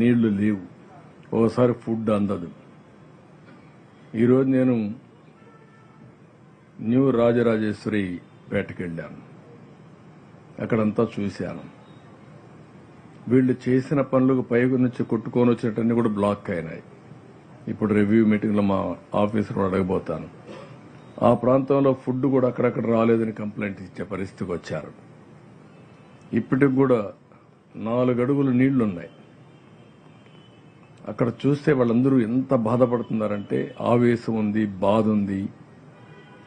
నీళ్ళు లేవు. ఓసారి ఫుడ్ అందదు. ఈరోజు నేను న్యూ రాజరాజేశ్వరి పేటకి వెళ్ళాను అక్కడంతా చూశాను. వీళ్ళు చేసిన పనులకు పైకి నుంచి కొట్టుకొని వచ్చినట్టన్నీ కూడా బ్లాక్ అయినాయి. ఇప్పుడు రివ్యూ మీటింగ్లో మా ఆఫీసర్ అడగబోతాను. ఆ ప్రాంతంలో ఫుడ్ కూడా అక్కడక్కడ రాలేదని కంప్లైంట్ ఇచ్చే పరిస్థితికి వచ్చారు. ఇప్పటికి కూడా నాలుగు అడుగులు నీళ్ళున్నాయి. అక్కడ చూస్తే వాళ్ళందరూ ఎంత బాధపడుతున్నారంటే ఆవేశం ఉంది బాధ ఉంది.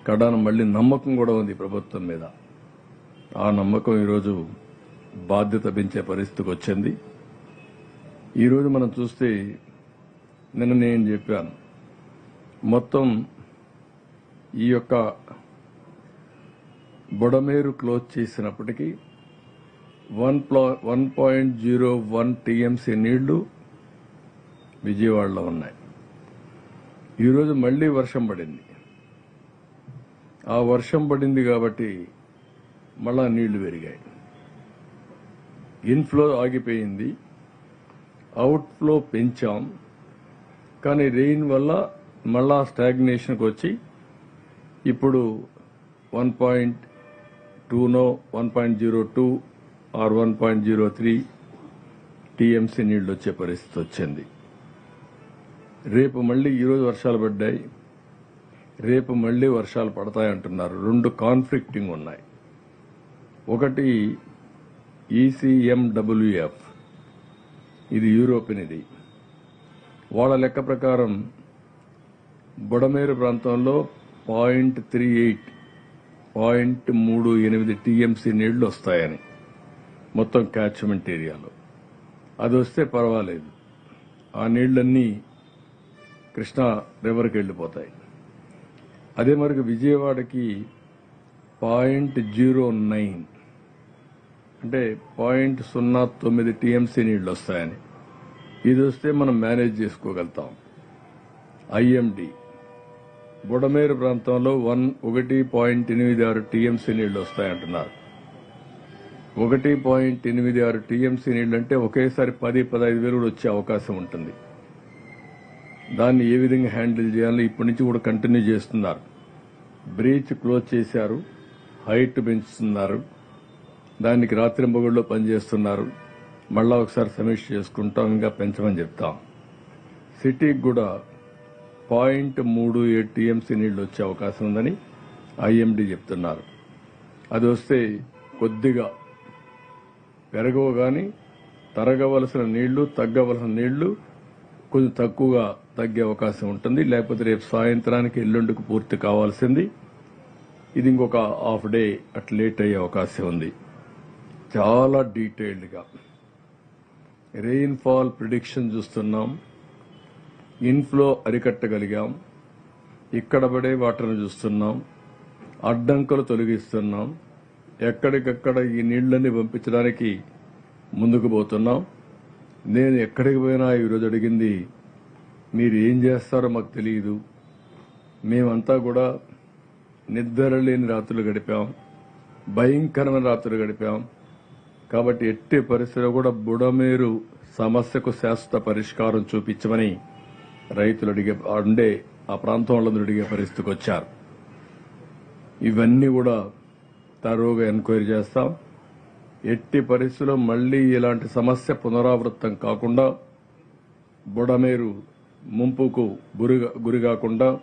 కడాన మళ్ళీ నమ్మకం కూడా ఉంది ప్రభుత్వం మీద. ఆ నమ్మకం ఈరోజు బాధ్యత పెంచే పరిస్థితికి వచ్చింది. ఈరోజు మనం చూస్తే నిన్న నేను చెప్పాను. మొత్తం ఈ యొక్క బుడమేరు క్లోజ్ చేసినప్పటికీ వన్ ప్లా one point zero one TMC నీళ్ళు విజయవాడలో ఉన్నాయి. ఈరోజు మళ్ళీ వర్షం పడింది. ఆ వర్షం పడింది కాబట్టి మళ్ళా నీళ్ళు పెరిగాయి. ఇన్ఫ్లో ఆగిపోయింది. అవుట్ఫ్లో పెంచాం. కానీ రెయిన్ వల్ల మళ్ళా స్టాగ్నేషన్కి వచ్చి ఇప్పుడు one point టూనో one point zero two or one point zero three TMC నీళ్ళు వచ్చే పరిస్థితి వచ్చింది. రేపు మళ్ళీ ఈరోజు వర్షాలు పడ్డాయి. రేపు మళ్ళీ వర్షాలు పడతాయంటున్నారు రెండు కాన్ఫ్లిక్టింగ్ ఉన్నాయి. ఒకటి ఈసీఎండబ్ల్యూఎఫ్ ఇది యూరోపియన్ ఇది. వాళ్ళ లెక్క ప్రకారం బుడమేరు ప్రాంతంలో పాయింట్ త్రీ ఎయిట్ పాయింట్ మూడు ఎనిమిది టీఎంసీ నీళ్ళు వస్తాయని మొత్తం క్యాచ్మెంట్ ఏరియాలో. అది వస్తే పర్వాలేదు. ఆ నీళ్ళన్నీ కృష్ణా రివర్కి వెళ్ళిపోతాయి. అదే మరికి విజయవాడకి పాయింట్ జీరో నైన్. అంటే పాయింట్ సున్నా తొమ్మిది టీఎంసీ నీళ్ళు వస్తాయని. ఇది వస్తే మనం మేనేజ్ చేసుకోగలుగుతాం. ఐఎండి. బుడమేరు ప్రాంతంలో వన్ ఒకటి పాయింట్ ఎనిమిది ఆరు టీఎంసీ నీళ్ళు వస్తాయంటున్నారు. ఒకటి పాయింట్ ఎనిమిది ఆరు టీఎంసీ నీళ్ళు అంటే ఒకేసారి పది పదహైదు వేలు కూడా వచ్చే అవకాశం ఉంటుంది. దాన్ని ఏ విధంగా హ్యాండిల్ చేయాలో ఇప్పటి నుంచి కూడా కంటిన్యూ చేస్తున్నారు. బ్రీచ్ క్లోజ్ చేశారు. హైట్ పెంచుతున్నారు. దానికి రాత్రి మొగుళ్ళలో పనిచేస్తున్నారు. మళ్ళా ఒకసారి సమీక్ష చేసుకుంటాం ఇంకా పెంచమని చెప్తాం. సిటీకి కూడా పాయింట్ మూడు ఏడు టీఎంసీ నీళ్ళు వచ్చే అవకాశం ఉందని ఐఎండీ చెప్తున్నారు. అది వస్తే కొద్దిగా పెరగవు కానీ తరగవలసిన నీళ్ళు తగ్గవలసిన నీళ్ళు కొంచెం తక్కువగా తగ్గే అవకాశం ఉంటుంది. లేకపోతే రేపు సాయంత్రానికి ఎల్లుండికి పూర్తి కావాల్సింది. ఇది ఇంకొక హాఫ్ డే అట్ లేట్ అయ్యే అవకాశం ఉంది. చాలా డీటెయిల్డ్గా రెయిన్ఫాల్ ప్రిడిక్షన్ చూస్తున్నాం. ఇన్ఫ్లో అరికట్టగలిగాం. ఇక్కడ పడే వాటర్ను చూస్తున్నాం. అడ్డంకులు తొలగిస్తున్నాం. ఎక్కడికక్కడ ఈ నీళ్ళన్నీ పంపించడానికి ముందుకు పోతున్నాం. నేను ఎక్కడికి పోయినా ఈరోజు అడిగింది మీరు ఏం చేస్తారో మాకు తెలియదు మేమంతా కూడా నిద్ర లేని రాత్రులు గడిపాం. భయంకరమైన రాత్రులు గడిపాం. కాబట్టి ఎట్టి పరిస్థితిలో కూడా బుడమేరు సమస్యకు శాశ్వత పరిష్కారం చూపించమని రైతులు అడిగే ఉండే ఆ ప్రాంతంలో అడిగే పరిస్థితికి వచ్చారు. ఇవన్నీ కూడా తరువుగా ఎంక్వైరీ చేస్తాం. ఎట్టి పరిస్థితుల్లో మళ్ళీ ఇలాంటి సమస్య పునరావృత్తం కాకుండా బుడమేరు ముంపుకు గురిగా గురి కాకుండా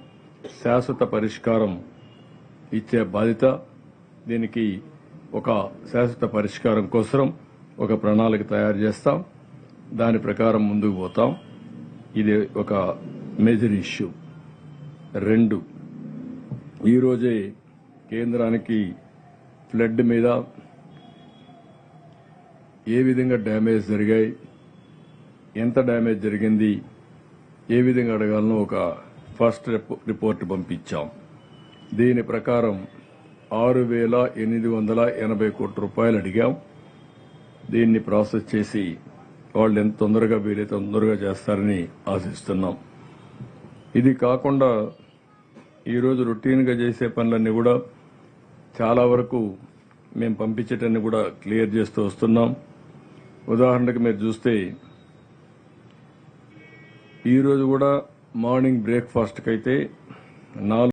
శాశ్వత పరిష్కారం ఇచ్చే బాధ్యత దీనికి ఒక శాశ్వత పరిష్కారం కోసం ఒక ప్రణాళిక తయారు చేస్తాం. దాని ప్రకారం ముందుకు పోతాం. ఇది ఒక మేజర్ ఇష్యూ. రెండు ఈరోజే కేంద్రానికి ఫ్లడ్ మీద ఏ విధంగా డ్యామేజ్ జరిగాయి? ఎంత డ్యామేజ్ జరిగింది? ఏ విధంగా అడగాలనో ఒక ఫస్ట్ రిపో- రిపోర్ట్ పంపించాం. దీని ప్రకారం ఆరు వేల ఎనిమిది వందల ఎనభై కోట్ల రూపాయలు అడిగాం. దీన్ని ప్రాసెస్ చేసి వాళ్ళు ఎంత తొందరగా వీలైతే తొందరగా చేస్తారని ఆశిస్తున్నాం. ఇది కాకుండా ఈరోజు రొటీన్గా చేసే పనులన్నీ కూడా చాలా వరకు మేము పంపించేటన్ని కూడా క్లియర్ చేస్తూ వస్తున్నాం. ఉదాహరణకు మీరు చూస్తే ఈరోజు కూడా మార్నింగ్ బ్రేక్ఫాస్ట్కి అయితే నాలుగు